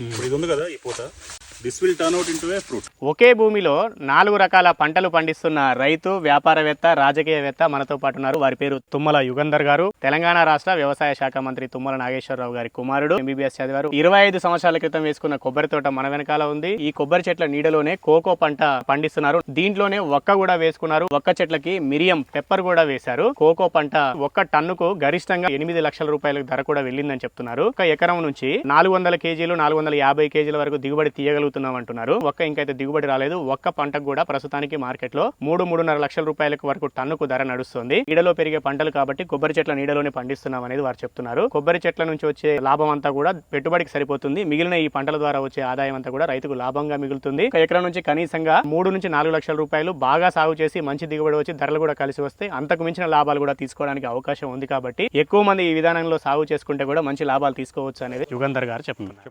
ఇప్పుడు ఇది ఉంది కదా ఈ పూత. This will turn out into a fruit ఒకే భూమిలో నాలుగు రకాల పంటలు పండిస్తున్న రైతు వ్యాపారవేత్త రాజకీయవేత్త మనతో పాటు ఉన్నారు. వారి పేరు తుమ్మల యుగంధర్ గారు. తెలంగాణ రాష్ట్ర వ్యవసాయ శాఖ మంత్రి తుమ్మల నాగేశ్వరరావు గారి కుమారుడు ఎంబీబీఎస్ చదివారు. ఇరవై ఐదు సంవత్సరాల క్రితం వేసుకున్న కొబ్బరి తోట మన వెనకాల ఉంది. ఈ కొబ్బరి చెట్ల నీడలోనే కోకో పంట పండిస్తున్నారు. దీంట్లోనే ఒక్క కూడా వేసుకున్నారు. ఒక్క చెట్లకి మిరియం పెప్పర్ కూడా వేశారు. కోకో పంట ఒక్క టన్నుకు గరిష్టంగా ఎనిమిది లక్షల రూపాయల ధర కూడా వెళ్ళిందని చెప్తున్నారు. ఒక ఎకరం నుంచి నాలుగు వందల కేజీలు నాలుగు వందల యాభై కేజీల వరకు దిగుబడి తీయగలుగుతున్నాం అంటున్నారు ఒక్క ఇంకైతే దిగుబడి రాలేదు. ఒక్క పంటకు కూడా ప్రస్తుతానికి మార్కెట్లో మూడు మూడున్నర లక్షల రూపాయలకు వరకు టన్నుకు ధర నడుస్తుంది. నీడలో పెరిగే పంటలు కాబట్టి కొబ్బరి చెట్ల నీడలోనే పండిస్తున్నాం అనేది వారు చెప్తున్నారు. కొబ్బరి చెట్ల నుంచి వచ్చే లాభం అంతా కూడా పెట్టుబడికి సరిపోతుంది. మిగిలిన ఈ పంటల ద్వారా వచ్చే ఆదాయం అంతా కూడా రైతుకు లాభంగా మిగులుతుంది. ఎకరం నుంచి కనీసంగా మూడు నుంచి నాలుగు లక్షల రూపాయలు బాగా సాగు చేసి మంచి దిగుబడి వచ్చి ధరలు కూడా కలిసి వస్తే అంతకు మించిన లాభాలు కూడా తీసుకోవడానికి అవకాశం ఉంది కాబట్టి ఎక్కువ మంది ఈ విధానంలో సాగు చేసుకుంటే కూడా మంచి లాభాలు తీసుకోవచ్చు అనేది యుగంధర్ గారు చెప్తున్నారు